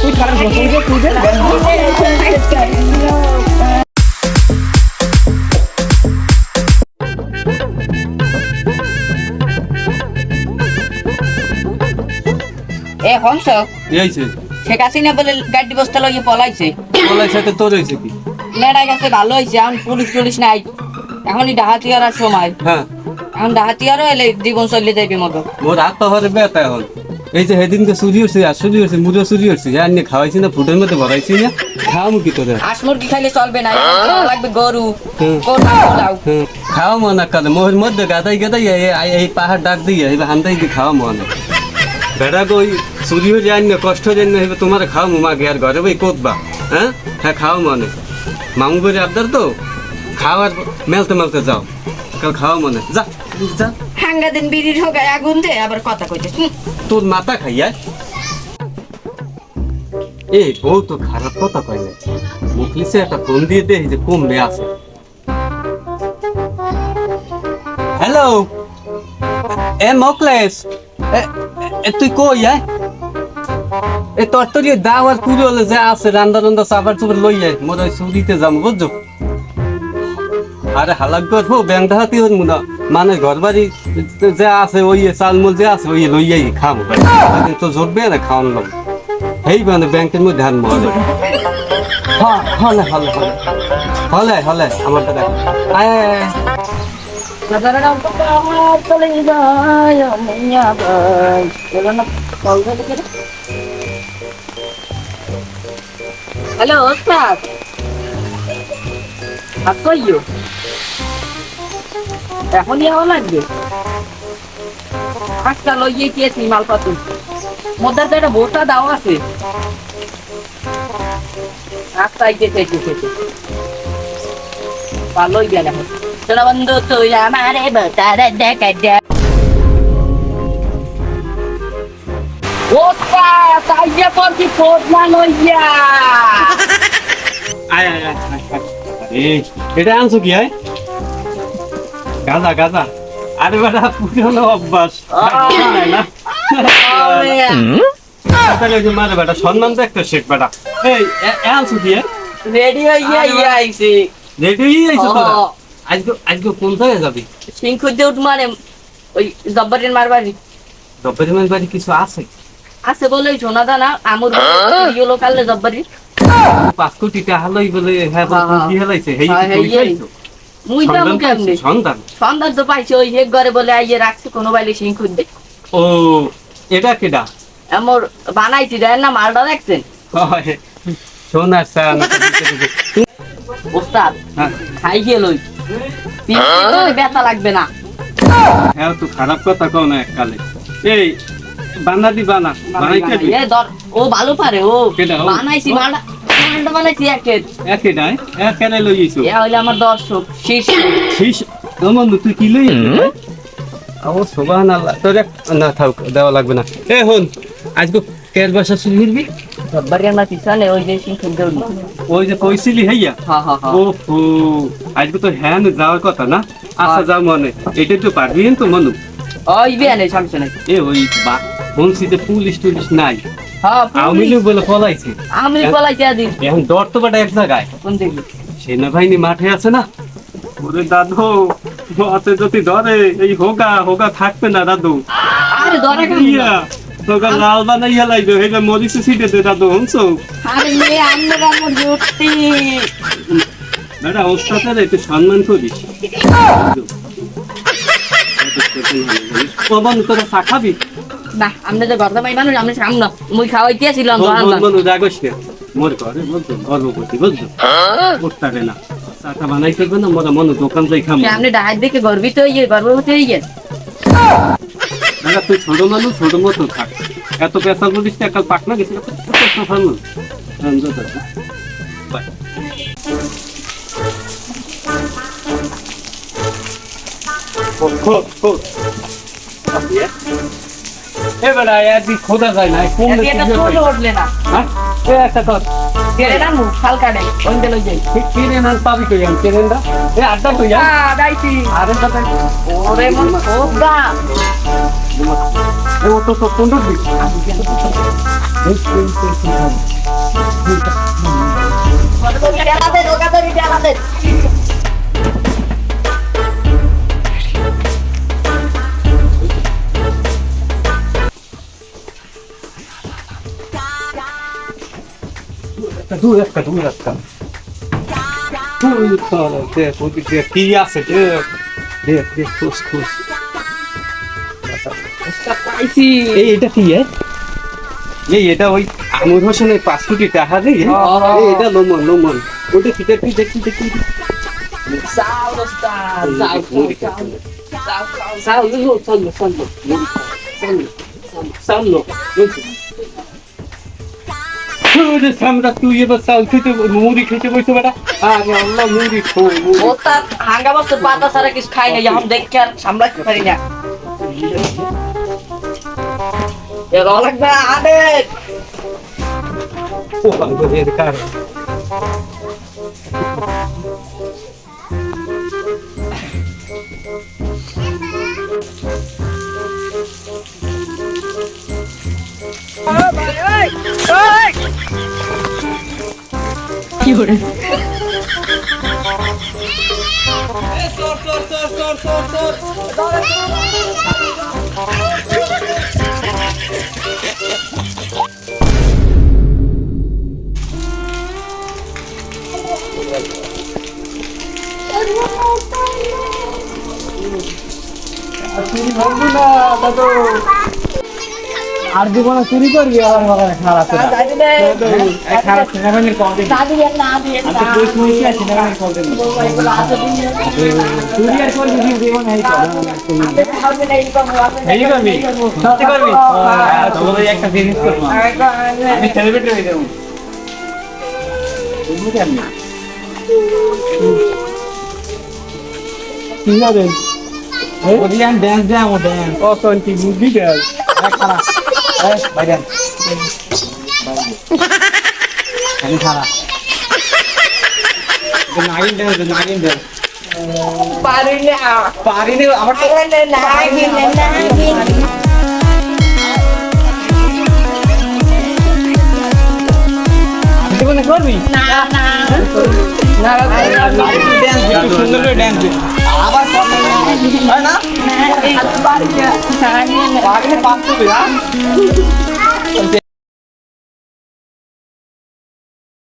তুই খারাপ তুই যে তুই যে এ হংস এই হয়েছে শেখ হাসিনা বলে গাড়ি বস্তা লইয়ে পলাইছে। বলাই সাথে তোর হয়েছে কি? লেড়াই গেছে ভালো হয়েছে এখন পুলিশ টুলিশ নাই। এখনই ডাহাতি আর সময়। হ্যাঁ। এখন ডাহাতি আরও এলে জীবন চলে যাবে মতো মোর হাত পাহাড়ে বেতা এখন। এই যে সেদিনকে চুরি হচ্ছে আর চুরি হচ্ছে মুড়ো চুরি হচ্ছে যে আনি খাওয়াইছি না ফুটের মধ্যে ভরাইছি না খাওয়ামু কি তোদের হাঁস মুরগি খাইলে চলবে না লাগবে গরু খাওয়া মনে কালে মোহের মধ্যে গাদাই গাদাই এই- এই- এই পাহাড় ডাক দিয়ে এবার হান্দাই দিয়ে খাওয়া মনে বেড়া গই চুরি হয়ে যায় না কষ্ট যায় না তোমার খাওয়া মাকে আর ঘরে বই কোতবা হ্যাঁ? হ্যাঁ খাওয়া মনে মামু করে আবদার তো খাওয়ার মেলতে মেলতে যাও কাল খাওয়া মনে যা যা। হাঙ্গা দিন বিড়ির হোক আগুন দে আবার কথা কইতে। তোর মাথা খাইয়া বউ তো খারাপ কথা মুখলিসে একটা ফোন দিয়ে দে যে কমবে হ্যালো এ এ তুই কই, আয়? এ, তোর তোর দাও আর পুরো হলে যা আছে রান্দা রান্দা চাপার চুপার লই আয়। মোর ওই চুরিতে যাম বুঝছ? আরে হালাক ডাহাতি হন মুনা। মানে ঘর বাড়ি যা আছে ওই চালমুল যে আছে ওই লইয়াই খাম। তো জোটবে না খাওয়ান লোক। এই মানে ব্যাংকের মধ্যে ধান মহলে হ্যাঁ হলে হলে হলে। হলে হলে আমার দাদা আয় হ্যালো এখনই হওয়া লাগবে? আজকা লইয়ে গিয়েছি মালপাতু মধ্যে তো একটা ভোটা দাও আছে। রাস্তায় গেছে গেছে ভালোই গেল এখন। চলো বন্ধু, তুই আমারে ভোটারে দেখা দে। ওস্তাদ আইয়া পড়ছি ফোট না লইয়া এটা আনছো কি, আয়? গাজা গাজা আরে বেটা পুরনো অভ্যাস। নাই না? তাহলে মারে বেটা সম্মান তো একটা শেখ বেটা এই এ- এ আনছো কি রেডি হইয়া আইছি। রেডি আইছো তোরা? আজকে আজকে কোন জায়গায় যাবি? মানে ওই জব্বারের মারবাড়ি দপ্তরের বাড়ি কিছু আছে? আছে বলে ওই সোনা দানা আমুর লোকালে জব্বারি। পাঁচ কোটি টাকা লই বলে হ্যাঁ। কি হেলাইছে? হেই মুই তো সন্ধান কেমনি? পাইছো? সন্ধান? সন্ধান তো পাইছে ওই এক ঘরে বলে আইয়ে রাখছে কোনো বাইলে সিংকুদ্দে ও এটা কেডা? আমার বানাইছি দেন না মালটা দেখছেন? হয়। ওস্তাদ হ্যাঁ। খাই গিয়ে ব্যথা লাগবে না। হ্যাঁ তো খারাপ কথা কও না এককালে। এই বানা দি বানা বানাইতে এ ধর ও ভালো পারে ও ও? বানাইছি মালটা মালটা বানাইছি একের একে নাই একেলে লই আইছো। এ হইলে আমার দর্শক শীর্ষ শীষ তোমার তুই কি লই ও সুবহানাল্লাহ তোর এক না থাক দেওয়া লাগবে না। এ হন আজকে কের বাসা শুরু করবি? জব্বারের মা পিছনে ওই যে সিংকুদ্দে উঠল ওই যে কইছিলি হইয়া? হ্যাঁ হ্যাঁ ও হো আজকে তো হ্যাঁ যাওয়ার কথা না? আচ্ছা যাও মনে এটা তো পারবি তো মনু? ওই বিয়ানে সমস্যা নাই। এ ওই বা বলছি যে পুলিশ টুলিশ নাই। হ্যাঁ বলে পলাইছে আমি বলাইছি আদি এখন ডর তো বাটা এক জায়গায় কোন সেনাবাহিনী মাঠে আছে না ওরে দাদু হাতে যদি ধরে এই হোগা হোগা থাকবে না দাদু আরে ধরে ইয়া তোকে লাল বানাইয়া লাগবে হেলে মরিচে ছিটে দে দাদু হংসো আরে মেয়ে আমরা আমার জুটি বেটা ওস্তাদের একটু সম্মান করিস কবন তোরা চা খাবি না আমরা যে গর্দা মাই মানুষ আমরা সামনে মুই খাওয়াইতে আসিলাম বল বল বল রাগস কে মোর ঘরে বলতো গর্ভবতী বলতো উঠতারে না চাটা বানাই থাকবে না মোরা মনে দোকান যাই খাম। আপনি ডাহাত দেখে গর্বিত গিয়ে গর্ভবতী গিয়ে দাদা তুই ছোট মানুষ ছোট মতো থাক। এত পেশা বলিস না কাল পাকনা গেছে এত ছোট ছোট মানুষ। আনন্দ এবার একদিন খোদা যায় না কমলে এটা ছোট? উঠলে না? হ্যাঁ? এ একটা কর খাল কাটে ওই লই যাই কিনে না পাবি কই আমি? কিনে এ আড্ডা কই আ দাইছি আরে ওরে মন ওগা এ ও তো তো কোন দিক দু একটা দু একটা দেখ ওদিকে কি আছে দেখ দেখ দেখ খুশ খুশ পাইছি এই এটা কি এ? এই এটা ওই আমর হোসেনের পাঁচ কোটি টাকা এই এটা লোমন লোমন ওটা কি দেখি দেখি দেখি চাল সামলো সামলো সামলো সামলো সামরা তুই এবার চাল খেতে মুড়ি খেতে বসে বেটা। আরে আল্লাহ মুড়ি খো মুড়ি। ওস্তাদ হাঙ্গা বস্ত পাতা ছাড়া কিছু খাই না এখন দেখে আর সামলাতে পারি না। এর অনেক না আরে ও বাবা এর কার করে। আর জীবনে চুরি করবি আমার বাগানে খারাপ খারাপ সেনাবাহিনীর কল দিবি চুরি আর করবি কি জীবনে এই কর এই করবি সত্যি করবি তোর একটা করব আমি সেলিব্রিটি হয়ে যাব বুঝলি কেমনি কি হবে ওদি আমি ড্যান্স দেয় ও ড্যান্স কি বুদ্ধি ড্যান্স খারাপ আমি খারাপ নাগিন নাগিন পারি না পারিনি আমার তো নাগিন নাগিন করবি না না ড্যান্স একটু সুন্দর করে ড্যান্স আবার করবে হয় না? পারিনি পাঁচশো